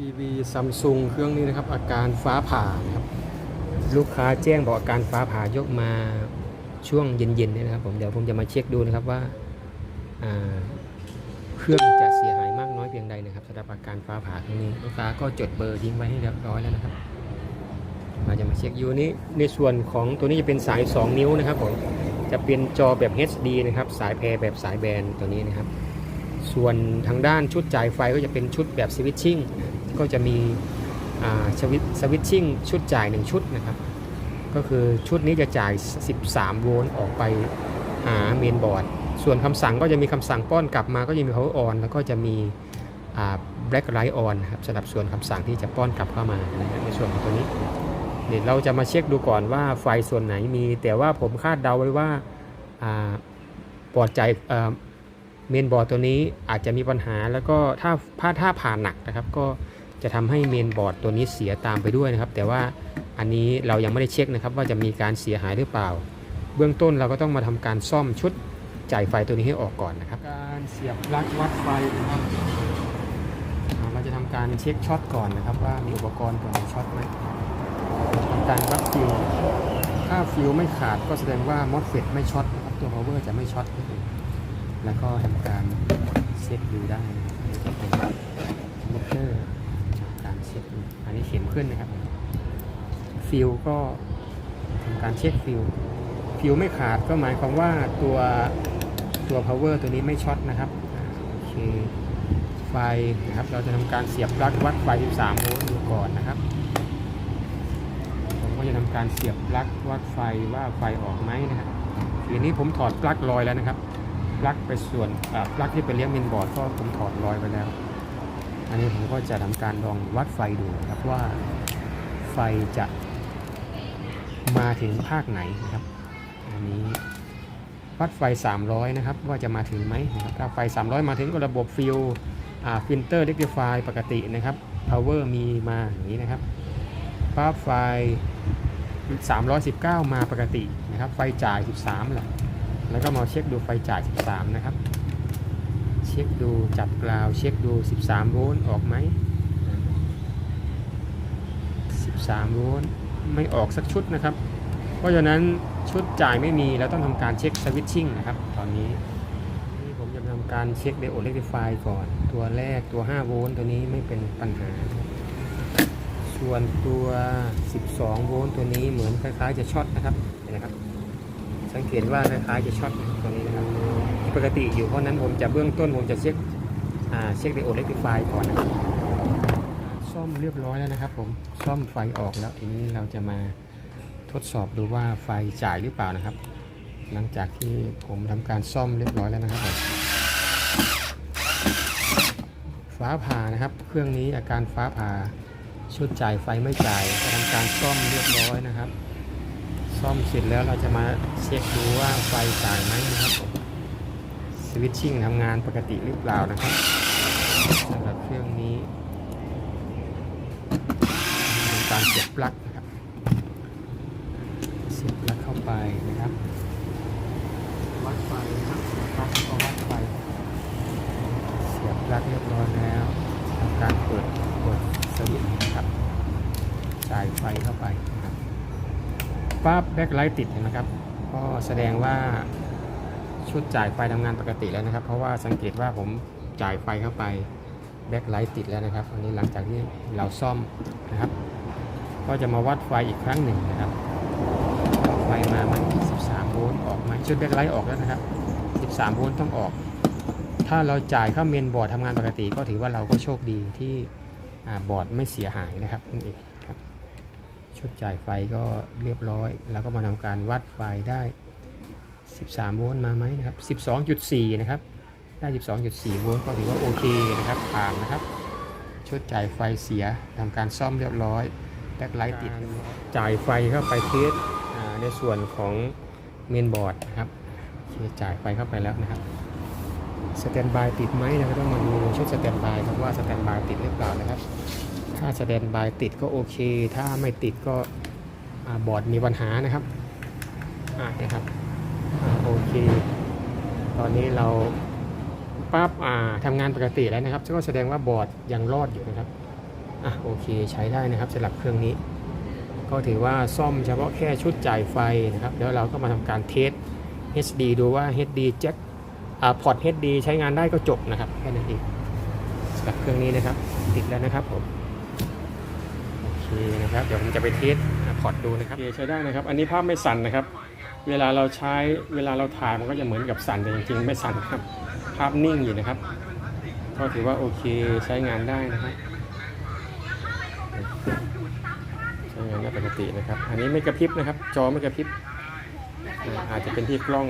ทีวีซัมซุงเครื่องนี้นะครับ อาการฟ้าผ่านะครับลูกค้าแจ้งบอกอาการฟ้าผ่ายกมาช่วงเย็นๆเนี่ยนะครับผมเดี๋ยวผมจะมาเช็คดูนะครับว่าอ่าเครื่องจะเสียหายมากน้อยเพียงใดนะครับสำหรับอาการฟ้าผ่าครั้งนี้ลูกค้าก็จดเบอร์ทิ้งไว้ให้เรียบร้อยแล้วนะครับเราจะมาเช็คอยู่นี้ในส่วนของตัวนี้จะเป็นสาย 2 นิ้วนะครับผมจะเป็นจอแบบ HD นะครับสายแพรแบบสายแบนตัวนี้นะครับ ส่วนทางด้านชุดจ่ายไฟก็จะเป็นชุดแบบสวิตชิ่ง ก็จะมีสวิตสวิตชิ่งชุดจ่าย 1 ชุดนะครับ ก็คือชุดนี้จะจ่าย 13 โวลต์ออกไปหาเมนบอร์ด ส่วนคำสั่งก็จะมีคำสั่งป้อนกลับมาก็จะมี power on แล้วก็จะมีอ่า black light on นครับสำหรับส่วนคำสั่งที่จะป้อนกลับเข้ามานะครับในส่วนของตัวนี้เดี๋ยวเราจะมาเช็คดูก่อนว่าไฟส่วนไหนมี แต่ว่าผมคาดเดาไว้ว่าอ่าปลอดใจเมนบอร์ดตัวนี้อาจจะมีปัญหาแล้วก็ถ้าถ้าถ้าผ่านหนักนะครับก็ จะทำให้เมนบอร์ดตัวนี้เสียตามไปด้วยนะครับ แต่ว่าอันนี้เรายังไม่ได้เช็คนะครับ ว่าจะมีการเสียหายหรือเปล่า เบื้องต้นเราก็ต้องมาทำการซ่อมชุดจ่ายไฟตัวนี้ให้ออกก่อนนะครับ การเสียบปลั๊กวัดไฟนะครับเราจะทำการเช็คช็อตก่อนนะครับ ว่ามีอุปกรณ์ตัวไหนช็อตไหมทำการวัดฟิวถ้าฟิวไม่ขาดก็แสดงว่ามอสเฟตไม่ช็อตนะครับตัว power จะไม่ช็อตแล้วก็ทำการเช็คดูได้มิเตอร์ เช็คอันนี้เข็มขึ้นนะครับ ฟิลก็ทำการเช็คฟิลฟิลไม่ขาดก็หมายความว่าตัวตัว power ตัวนี้ไม่ช็อตนะครับโอเคไฟนะครับเราจะทำการเสียบปลั๊กวัดไฟ 13 โวลต์ดูก่อนนะครับ ผมก็จะทำการเสียบปลั๊กวัดไฟว่าไฟออกไหมนะครับทีนี้ผมถอดปลั๊กลอยแล้วนะครับ ปลั๊กไปส่วนปลั๊กที่ไปเลี้ยงเมนบอร์ดก็ผมถอดรอยไปแล้ว อันนี้ผมก็จะทำการลองวัดไฟดูครับว่าไฟจะมาถึงภาคไหนนะครับ อันนี้วัดไฟ 300 นะครับ ว่าจะมาถึงไหมนะครับถ้าไฟ 300 มาถึงก็ระบบฟิลฟิลเตอร์เรกติฟายปกตินะครับ power มีมาอย่างนี้นะครับปั๊บไฟ 319 มาปกตินะครับ ไฟจ่าย 13แหละแล้วก็มาเช็คดูไฟจ่าย 13 นะครับ ช็คดูจับกราวเช็คดู 13 โวลต์ออกไหม 13 โวลต์ไม่ออกสักชุดนะครับ เพราะฉะนั้นชุดจ่ายไม่มีเราต้องทำการเช็คสวิตชิ่งนะครับ ตอนนี้นี่ผมจะทำการเช็คไดโอดเรกติฟก่อน ตัวแรกตัว 5 โวลต์ตัวนี้ไม่เป็นปัญหานะครับส่วนตัว 12 โวลต์ตัวนี้เหมือนคล้ายๆจะช็อตนะครับเห็นไหมครับสังเกตว่าคล้ายๆจะช็อตตัวนี้นะครับ ปกติอยู่เพราะนั้นผมจะเบื้องต้นผมจะเช็คเช็คไดโอดเรกติฟายก่อนนะครับซ่อมเรียบร้อยแล้วนะครับ ผมซ่อมไฟออกแล้วทีนี้เราจะมาทดสอบดูว่าไฟจ่ายหรือเปล่านะครับ หลังจากที่ผมทำการซ่อมเรียบร้อยแล้วนะครับผมฟ้าผ่านะครับ เครื่องนี้อาการฟ้าผ่าชุดจ่ายไฟไม่จ่ายทำการซ่อมเรียบร้อยนะครับ ซ่อมเสร็จแล้วเราจะมาเช็คดูว่าไฟจ่ายไหมนะครับผม วิตชิ่งทำงานปกติหรือเปล่านะครับสำหรับเครื่องนี้เป็นการเสียบปลั๊กนะครับเสียบปลั๊กเข้าไปนะครับวัดไฟนะครับปลั๊กก็วัดไฟเสียบปลั๊กเรียบร้อยแล้วทำการเปิดกดสวิตช์นะครับจ่ายไฟเข้าไปนะครับปั๊บแบ็คไลท์ติดนะครับ ก็แสดงว่า ชุดจ่ายไฟทำงานปกติแล้วนะครับ เพราะว่าสังเกตว่าผมจ่ายไฟเข้าไปแบ็คไลท์ติดแล้วนะครับอันนี้หลังจากที่เราซ่อมนะครับ ก็จะมาวัดไฟอีกครั้งหนึ่งนะครับไฟมาไหม13โวลต์ออกไหมชุดแบ็คไลท์ออกแล้วนะครับ 13โวลต์ต้องออก ถ้าเราจ่ายเข้าเมนบอร์ดทำงานปกติ ก็ถือว่าเราก็โชคดีที่บอร์ดไม่เสียหายนะครับนั่นเองครับชุดจ่ายไฟก็เรียบร้อย แล้วก็มาทำการวัดไฟได้ 13 โวลต์มาไหมนะครับ 12.4 นะครับ ได้ 12.4 โวลต์ก็ถือว่าโอเคนะครับ ผ่านนะครับ ชุดจ่ายไฟเสียทำการซ่อมเรียบร้อย แบ็คไลท์ติด จ่ายไฟเข้าไปเทสในส่วนของเมนบอร์ดนะครับจ่ายไฟเข้าไปแล้วนะครับ สแตนบายติดไหมนะครับต้องมาดูชุดสแตนบายครับว่าสแตนบายติดหรือเปล่านะครับ ถ้าสแตนบายติดก็โอเค ถ้าไม่ติดก็อบอร์ดมีปัญหานะครับอ่านะครับ โอเค ตอนนี้เราปั๊บอ่าทำงานปกติแล้วนะครับก็แสดงว่าบอร์ดยังรอดอยู่นะครับอะโอเคใช้ได้นะครับสำหรับเครื่องนี้ ก็ถือว่าซ่อมเฉพาะแค่ชุดจ่ายไฟนะครับแล้วเราก็มาทำการเทส HD ดูว่า HD แจ็คอ่าพอร์ต HD ใช้งานได้ก็จบนะครับแค่นั้นเองสำหรับเครื่องนี้นะครับ ติดแล้วนะครับผมโอเคนะครับเดี๋ยวผมจะไปเทสพอร์ตดูนะครับโอเคใช้ได้นะครับ อันนี้ภาพไม่สั่นนะครับ เวลาเราใช้เวลาเราถ่ายมันก็จะเหมือนกับสั่นแต่จริงๆไม่สั่นครับ ภาพนิ่งอยู่นะครับ ก็ถือว่าโอเคใช้งานได้นะครับใช้งานได้ปกตินะครับ อันนี้ไม่กระพริบนะครับ จอไม่กระพริบอาอาจจะเป็นที่กล้อง